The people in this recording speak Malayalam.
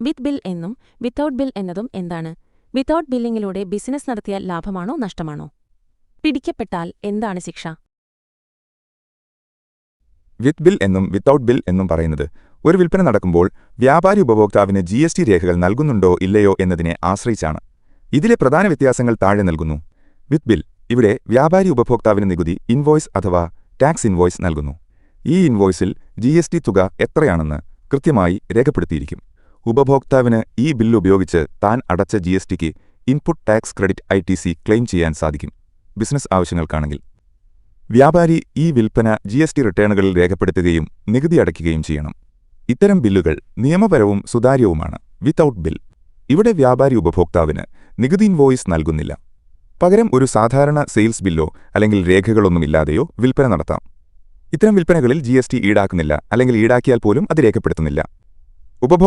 വിത്ത് ബിൽ എന്നും വിത്തൌട്ട് ബിൽ എന്നതും എന്താണ്? വിത്തൌട്ട് ബില്ലിങ്ങിലൂടെ ബിസിനസ് നടത്തിയാൽ ലാഭമാണോ നഷ്ടമാണോ? പിടിക്കപ്പെട്ടാൽ എന്താണ് ശിക്ഷ? വിത്ത് ബിൽ എന്നും വിത്തൌട്ട് ബിൽ എന്നും പറയുന്നത് ഒരു വിൽപ്പന നടക്കുമ്പോൾ വ്യാപാരി ഉപഭോക്താവിന് ജി എസ് ടി രേഖകൾ നൽകുന്നുണ്ടോ ഇല്ലയോ എന്നതിനെ ആശ്രയിച്ചാണ്. ഇതിലെ പ്രധാന വ്യത്യാസങ്ങൾ താഴെ നൽകുന്നു. വിത്ത് ബിൽ ഇവിടെ വ്യാപാരി ഉപഭോക്താവിന് നികുതി ഇൻവോയ്സ് അഥവാ ടാക്സ് ഇൻവോയ്സ് നൽകുന്നു. ഈ ഇൻവോയ്സിൽ ജി തുക എത്രയാണെന്ന് കൃത്യമായി രേഖപ്പെടുത്തിയിരിക്കും. ഉപഭോക്താവിന് ഈ ബില്ല് ഉപയോഗിച്ച് താൻ അടച്ച G S tick input tax credit I T C claim ചെയ്യാൻ സാധിക്കും. ബിസിനസ് ആവശ്യങ്ങൾക്കാണെങ്കിൽ. വ്യാപാരി ഈ വിൽപ്പന ജി എസ് ടി റിട്ടേണുകളിൽ രേഖപ്പെടുത്തുകയും നികുതി അടയ്ക്കുകയും ചെയ്യണം. ഇത്തരം ബില്ലുകൾ നിയമപരവും സുതാര്യവുമാണ്. Without bill. ഇവിടെ വ്യാപാരി ഉപഭോക്താവിന് നികുതി ഇൻവോയിസ് നൽകുന്നില്ല. പകരം ഒരു സാധാരണ സെയിൽസ് ബില്ലോ അല്ലെങ്കിൽ രേഖകളൊന്നുമില്ലാതെയോ വിൽപ്പന നടത്താം. ഇത്തരം വിൽപ്പനകളിൽ ജി ഈടാക്കുന്നില്ല അല്ലെങ്കിൽ ഈടാക്കിയാൽ പോലും അത് രേഖപ്പെടുത്തുന്നില്ല.